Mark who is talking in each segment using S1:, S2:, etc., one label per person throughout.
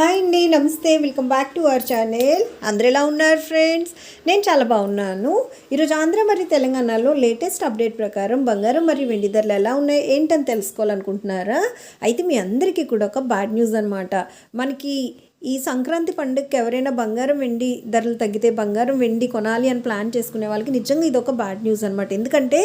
S1: Hi అండి నమస్తే. Welcome back to our channel అందరు ఎలా ఉన్నారు ఫ్రెండ్స్ నేను చాలా బాగున్నాను. ఈరోజు ఆంధ్ర మరియు తెలంగాణలో లేటెస్ట్ అప్డేట్ ప్రకారం బంగారం మరియు వెండి ధరలు ఎలా ఉన్నాయి ఏంటని తెలుసుకోవాలనుకుంటున్నారా? అయితే మీ అందరికీ కూడా ఒక బ్యాడ్ న్యూస్ అనమాట మనకి ఈ సంక్రాంతి పండుగకి ఎవరైనా బంగారం వెండి ధరలు తగ్గితే బంగారం వెండి కొనాలి అని ప్లాన్ చేసుకునే వాళ్ళకి నిజంగా ఇది ఒక బ్యాడ్ న్యూస్ అనమాట ఎందుకంటే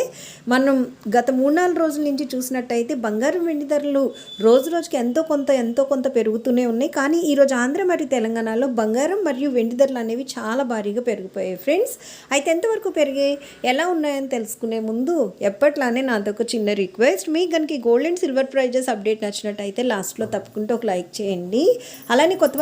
S1: మనం గత మూడు నాలుగు రోజుల నుంచి చూసినట్టయితే బంగారం వెండి ధరలు రోజు రోజుకి ఎంతో కొంత ఎంతో కొంత పెరుగుతూనే ఉన్నాయి. కానీ ఈరోజు ఆంధ్ర మరియు తెలంగాణలో బంగారం మరియు వెండి ధరలు అనేవి చాలా భారీగా పెరిగిపోయాయి. ఫ్రెండ్స్ అయితే ఎంతవరకు పెరిగాయి? ఎలా ఉన్నాయని తెలుసుకునే ముందు ఎప్పట్లానే నాదొక చిన్న రిక్వెస్ట్. మీకు కనుక gold and silver prices update నచ్చినట్టయితే లాస్ట్లో తప్పకుండా ఒక లైక్ చేయండి. అలానే కొత్త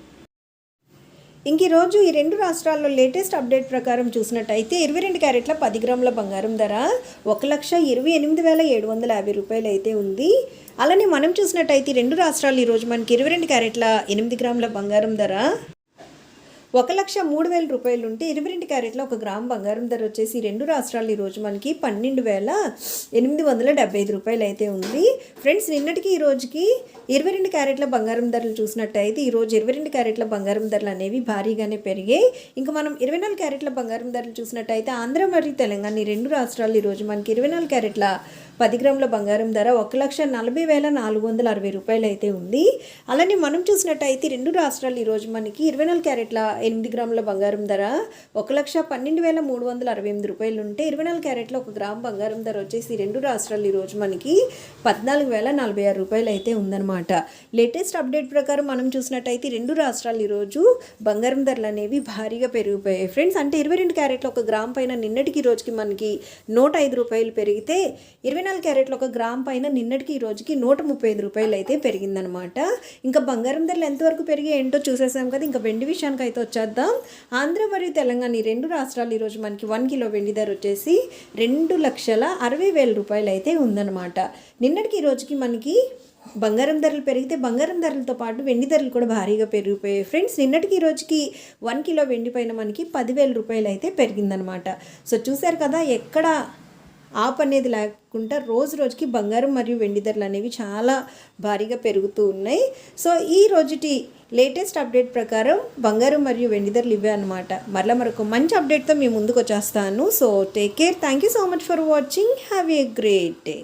S1: ఇంక ఈరోజు ఈ రెండు రాష్ట్రాల్లో లేటెస్ట్ అప్డేట్ ప్రకారం చూసినట్టయితే ఇరవై రెండు క్యారెట్ల పది గ్రాముల బంగారం ధర ఒక లక్ష ఇరవై ఎనిమిది వేల ఏడు వందల యాభై రూపాయలు అయితే ఉంది. అలానే మనం చూసినట్టయితే రెండు రాష్ట్రాలు ఈరోజు మనకి ఇరవై రెండు క్యారెట్ల ఎనిమిది గ్రాముల బంగారం ధర ఒక లక్ష మూడు వేల రూపాయలు ఉంటే ఇరవై రెండు క్యారెట్లో ఒక గ్రామ్ బంగారం ధర వచ్చేసి రెండు రాష్ట్రాలు ఈరోజు మనకి పన్నెండు వేల ఎనిమిది వందల డెబ్బై ఐదు రూపాయలు అయితే ఉంది. ఫ్రెండ్స్ నిన్నటికి ఈ రోజుకి ఇరవై రెండు క్యారెట్ల బంగారం ధరలు చూసినట్టయితే ఈరోజు ఇరవై రెండు క్యారెట్ల బంగారం ధరలు అనేవి భారీగానే పెరిగాయి. ఇంకా మనం ఇరవై నాలుగు క్యారెట్ల బంగారం ధరలు చూసినట్టయితే ఆంధ్ర మరియు తెలంగాణ ఈ రెండు రాష్ట్రాలు ఈరోజు మనకి ఇరవై నాలుగు క్యారెట్ల పది గ్రాముల బంగారం ధర ఒక లక్ష నలభై వేల నాలుగు వందల అరవై రూపాయలు అయితే ఉంది. అలానే మనం చూసినట్టయితే రెండు రాష్ట్రాలు ఈరోజు మనకి ఇరవై నాలుగు క్యారెట్ల ఎనిమిది గ్రాముల బంగారం ధర ఒక లక్ష పన్నెండు వేల మూడు వందల అరవై ఎనిమిది రూపాయలు ఉంటే ఇరవై నాలుగు క్యారెట్ల ఒక గ్రామ్ బంగారం ధర వచ్చేసి రెండు రాష్ట్రాలు ఈరోజు మనకి పద్నాలుగు వేల నలభై ఆరు రూపాయలు అయితే ఉందన్నమాట. లేటెస్ట్ అప్డేట్ ప్రకారం మనం చూసినట్టయితే రెండు రాష్ట్రాలు ఈరోజు బంగారం ధరలు అనేవి భారీగా పెరిగిపోయాయి. ఫ్రెండ్స్ అంటే ఇరవై రెండు క్యారెట్ల ఒక గ్రామ్ పైన నిన్నటికి రోజుకి మనకి నూట ఐదు రూపాయలు పెరిగితే ఇరవై నాలుగు క్యారెట్లు ఒక గ్రామ్ పైన నిన్నటికి ఈ రోజుకి నూట ముప్పై ఐదు రూపాయలు అయితే పెరిగిందనమాట ఇంకా బంగారం ధరలు ఎంతవరకు పెరిగి ఏంటో చూసేసాం కదా ఇంకా వెండి విషయానికి అయితే వచ్చేద్దాం. ఆంధ్ర మరియు తెలంగాణ ఈ రెండు రాష్ట్రాలు ఈరోజు మనకి వన్ కిలో వెండి ధర వచ్చేసి రెండు లక్షల అరవై వేల రూపాయలు అయితే ఉందన్నమాట. నిన్నటికి ఈ రోజుకి మనకి బంగారం ధరలు పెరిగితే బంగారం ధరలతో పాటు వెండి ధరలు కూడా భారీగా పెరిగిపోయాయి. ఫ్రెండ్స్ నిన్నటికి ఈ రోజుకి వన్ కిలో వెండి పైన మనకి పదివేల రూపాయలు అయితే పెరిగిందనమాట సో చూశారు కదా ఎక్కడ ఆప్ అనేది లేకుండా రోజు రోజుకి బంగారం మరియు వెండి ధరలు అనేవి చాలా భారీగా పెరుగుతూ ఉన్నాయి. సో ఈ రోజుటి లేటెస్ట్ అప్డేట్ ప్రకారం బంగారం మరియు వెండి ధరలు ఇవే అనమాట మరలా మరొక మంచి అప్డేట్తో మీ ముందుకు వచ్చేస్తాను so take care thank you so much for watching have a great day